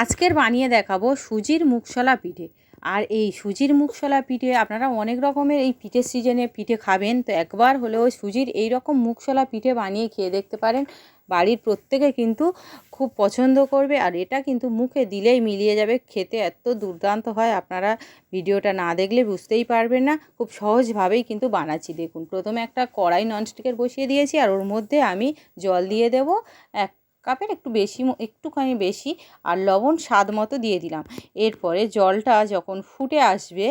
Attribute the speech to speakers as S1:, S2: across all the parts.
S1: আজকের বানিয়ে দেখাবো সুজির মুগশলা পিঠে। আর এই সুজির মুগশলা পিঠে আপনারা অনেক রকমের এই পিঠের সিজনে পিঠে খাবেন। তো একবার হলেও সুজির এই রকম মুগশলা পিঠে বানিয়ে খেয়ে দেখতে পারেন। বাড়ির প্রত্যেকে কিন্তু খুব পছন্দ করবে আর এটা কিন্তু মুখে দিলেই মিলিয়ে যাবে। খেতে এত দুর্দান্ত হয় আপনারা ভিডিওটা না দেখলে বুঝতেই পারবেন না। খুব সহজভাবেই কিন্তু বানাচ্ছি। দেখুন, প্রথমে একটা কড়াই ননস্টিকের বসিয়ে দিয়েছি আর ওর মধ্যে আমি জল দিয়ে দেব। এক কাপের একটু বেশি একটুখানি বেশি আর লবণ স্বাদ মতো দিয়ে দিলাম। এরপরে জলটা যখন ফুটে আসবে,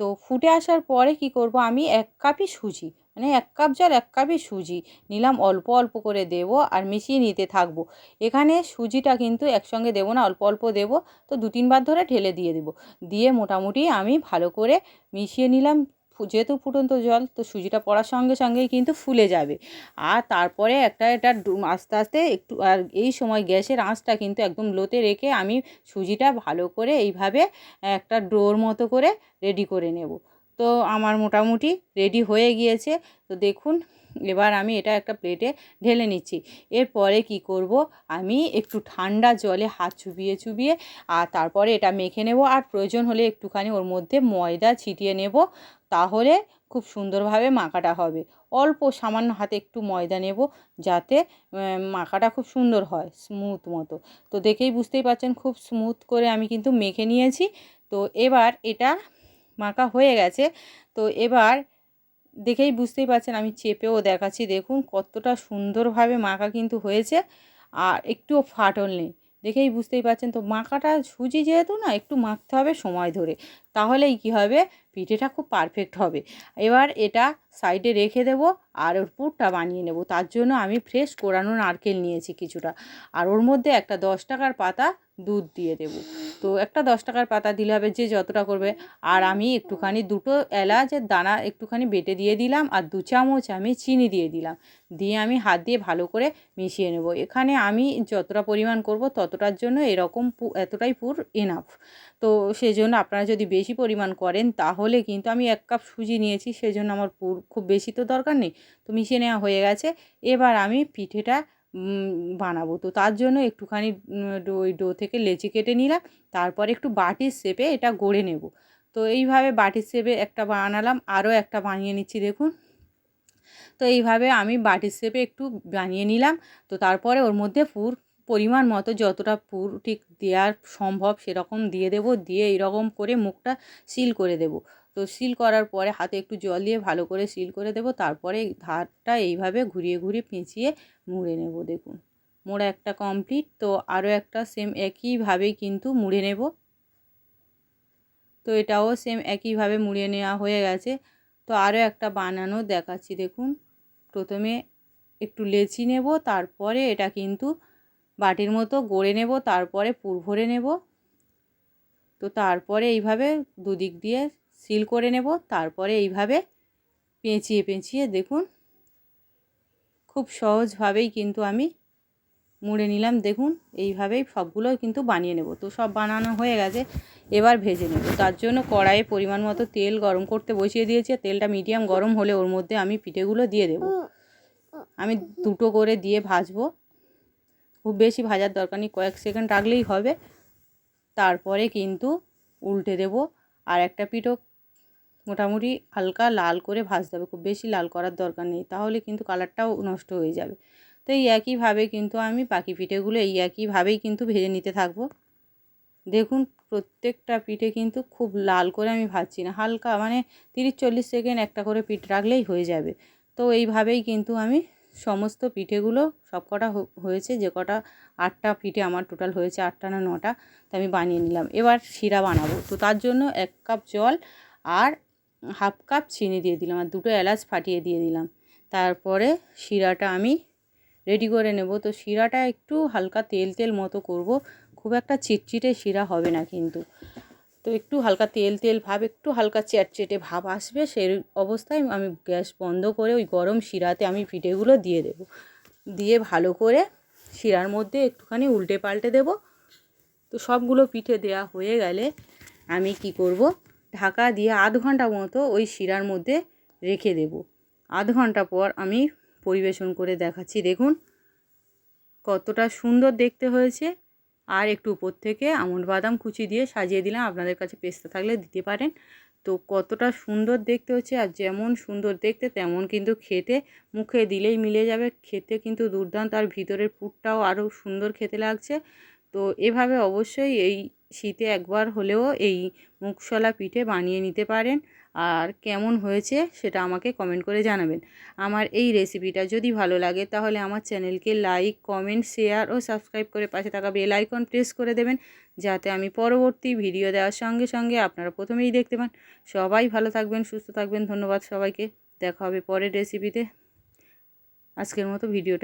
S1: তো ফুটে আসার পরে কি করব, আমি এক কাপই সুজি মানে এক কাপ জল, এক কাপই সুজি নিলাম, অল্প অল্প করে দেব আর মিশিয়ে নিতে থাকব। এখানে সুজিটা কিন্তু একসঙ্গে দেবো না, অল্প অল্প দেব, তো দু তিনবার ধরে ঢেলে দিয়ে দেবো। দিয়ে মোটামুটি আমি ভালো করে মিশিয়ে নিলাম যেহেতু ফুটন্ত জল, তো সুজিটা পড়ার সঙ্গে সঙ্গেই কিন্তু ফুলে যাবে। আর তারপরে একটা এটা আস্তে আস্তে একটু, আর এই সময় গ্যাসের আঁচটা কিন্তু একদম লোতে রেখে আমি সুজিটা ভালো করে এইভাবে একটা ডোর মতো করে রেডি করে নেব। তো আমার মোটামুটি রেডি হয়ে গিয়েছে। তো দেখুন এবার আমি এটা একটা প্লেটে ঢেলে নিচ্ছি। এরপরে কি করব? আমি একটু ঠান্ডা জলে হাত চুবিয়ে চুবিয়ে, আর তারপরে এটা মেখে নেব। আর প্রয়োজন হলে একটুখানি ওর মধ্যে ময়দা ছিটিয়ে নেব, তাহলে খুব সুন্দরভাবে মাখাটা হবে। অল্প সামান্য হাতে একটু ময়দা নেব, যাতে মাখাটা খুব সুন্দর হয় স্মুথ মতো। তো দেখেই বুঝতেই পারছেন, খুব স্মুথ করে আমি কিন্তু মেখে নিয়েছি। তো এবার এটা মাখা হয়ে গেছে। তো এবার দেখেই বুঝতেই পারছেন, আমি চেপেও দেখাচ্ছি। দেখুন, কতটা সুন্দরভাবে মাখা কিন্তু হয়েছে। আর একটুও ফাটল নেই। দেখেই বুঝতেই পারছেন, তো মাখাটা সুজি যেহেতু না, একটু মাখতে হবে সময় ধরে। তাহলেই কি হবে? পিঠেটা খুব পারফেক্ট হবে। এবার এটা সাইডে রেখে দেবো আর ওর পুরটা বানিয়ে নেব। তার জন্য আমি ফ্রেশ কোরানো নারকেল নিয়েছি কিছুটা। আর ওর মধ্যে একটা দশ টাকার পাতা দুধ দিয়ে দেব। তো একটা দশ টাকার পাতা দিলে হবে যে যতটা করবে। আর আমি একটুখানি দুটো এলাচের দানা একটুখানি বেটে দিয়ে দিলাম আর দু চামচ আমি চিনি দিয়ে দিলাম। দিয়ে আমি হাত দিয়ে ভালো করে মিশিয়ে নেব। এখানে আমি যতটা পরিমাণ করব ততটার জন্য এরকম এতটাই পুর এনাফ তো সেই জন্য আপনারা যদি বেশি পরিমাণ করেন তাহলে কিন্তু আমি এক কাপ সুজি নিয়েছি, সেজন্য আমার পুর খুব বেশি তো দরকার নেই। তো মিশিয়ে নেওয়া হয়ে গেছে। এবার আমি পিঠেটা বানাবো। তো তার জন্য একটুখানি ওই ডো থেকে লেচি কেটে নিলাম, তারপরে একটু বাটির শেপে এটা গড়ে নেব। তো এইভাবে বাটির শেপে একটা বানালাম, আরও একটা বানিয়ে নিচ্ছি, দেখুন। তো এইভাবে আমি বাটির শেপে একটু বানিয়ে নিলাম, তো তারপরে ওর মধ্যে পুর, পরিমাণ মতো যতটা পুর ঠিক দেওয়ার সম্ভব সেরকম দিয়ে দেব, দিয়ে এইরকম করে মুখটা সিল করে দেব। তো সিল করার পরে হাতে একটু জল দিয়ে ভালো করে সিল করে দেব। তারপরে ধারটা এইভাবে ঘুরিয়ে ঘুরিয়ে পেঁচিয়ে মুড়ে নেব, দেখুন। মোড়া একটা কমপ্লিট তো আরও একটা সেম একইভাবেই কিন্তু মুড়ে নেব। তো এটাও সেম একইভাবে মুড়িয়ে নেওয়া হয়ে গেছে। তো আরও একটা বানানো দেখাচ্ছি, দেখুন। প্রথমে একটু লেচি নেব, তারপরে এটা কিন্তু বাটির মতো গড়ে নেব, তারপরে পুর ভরে নেব। তো তারপরে এইভাবে দুদিক দিয়ে সিল করে নেব, তারপরে এইভাবে পেঁচিয়ে পেঁচিয়ে দেখুন, খুব সহজভাবেই কিন্তু আমি মুড়ে নিলাম। দেখুন, এইভাবেই সবগুলো কিন্তু বানিয়ে নেব। তো সব বানানো হয়ে গেছে, এবার ভেজে নেব। তার জন্য কড়াইয়ে পরিমাণ মতো তেল গরম করতে বসিয়ে দিয়েছি তেলটা মিডিয়াম গরম হলে ওর মধ্যে আমি পিঠেগুলো দিয়ে দেব। আমি দুটো করে দিয়ে ভাজবো। খুব বেশি ভাজার দরকার নেই, কয়েক সেকেন্ড রাখলেই হবে। তারপরে কিন্তু উল্টে দেব, আর একটা পিঠও মোটামুটি হালকা লাল করে ভাজতে হবে, খুব বেশি লাল করার দরকার নেই, তাহলে কিন্তু কালারটাও নষ্ট হয়ে যাবে। তো এই একইভাবে কিন্তু আমি বাকি পিঠেগুলো এই একইভাবেই কিন্তু ভেজে নিতে থাকব। দেখুন, প্রত্যেকটা পিঠে কিন্তু খুব লাল করে আমি ভাজছি না, হালকা মানে তিরিশ চল্লিশ সেকেন্ড একটা করে পিঠ রাখলেই হয়ে যাবে। তো এইভাবেই কিন্তু আমি সমস্ত পিঠেগুলো, সব কটা হয়েছে, যে কটা আটটা পিঠে আমার টোটাল হয়েছে আটটা না নটা, তো আমি বানিয়ে নিলাম। এবার শিরা বানাবো, তো তার জন্য এক কাপ জল আর হাফ কাপ চিনি দিয়ে দিলাম আর দুটো এলাচ ফাটিয়ে দিয়ে দিলাম। তারপরে শিরাটা আমি রেডি করে নেব। তো শিরাটা একটু হালকা তেল তেল মতো করব। খুব একটা চিটচিটে শিরা হবে না কিন্তু। তো একটু হালকা তেল তেল ভাব, একটু হালকা চ্যাটচেটে ভাব আসবে সেই অবস্থায় আমি গ্যাস বন্ধ করে ওই গরম শিরাতে আমি পিঠেগুলো দিয়ে দেব। দিয়ে ভালো করে শিরার মধ্যে একটুখানি উল্টে পাল্টে দেব। তো সবগুলো পিঠে দেয়া হয়ে গেলে আমি কি করব? ঢাকা দিয়ে আধ ঘণ্টা মতো ওই শিরার মধ্যে রেখে দেব। আধ ঘণ্টা পর আমি পরিবেশন করে দেখাচ্ছি। দেখুন, কতটা সুন্দর দেখতে হয়েছে। আর একটু উপর থেকে আমন্ড বাদাম কুচি দিয়ে সাজিয়ে দিলাম। আপনাদের কাছে পেস্তা থাকলে দিতে পারেন। তো কতটা সুন্দর দেখতে হচ্ছে আর যেমন সুন্দর দেখতে, তেমন কিন্তু খেতে, মুখে দিলেই মিলে যাবে। খেতে কিন্তু দুর্দান্ত। আর ভিতরের পুরটাও আরও সুন্দর খেতে লাগছে। তো এভাবে অবশ্যই এই শীতে একবার হলেও এই মুখশলা পিঠে বানিয়ে নিতে পারেন। আর কেমন হয়েছে সেটা আমাকে কমেন্ট করে জানাবেন। আমার এই রেসিপিটা যদি ভালো লাগে তাহলে আমার চ্যানেলকে লাইক কমেন্ট শেয়ার ও সাবস্ক্রাইব করে পাশে থাকা বেল আইকন প্রেস করে দেবেন। যাতে আমি পরবর্তী ভিডিও দেওয়ার সঙ্গে সঙ্গে আপনারা প্রথমেই দেখতে পান। সবাই ভালো থাকবেন, সুস্থ থাকবেন। ধন্যবাদ সবাইকে। দেখা হবে পরের রেসিপিতে আজকের মতো ভিডিওটা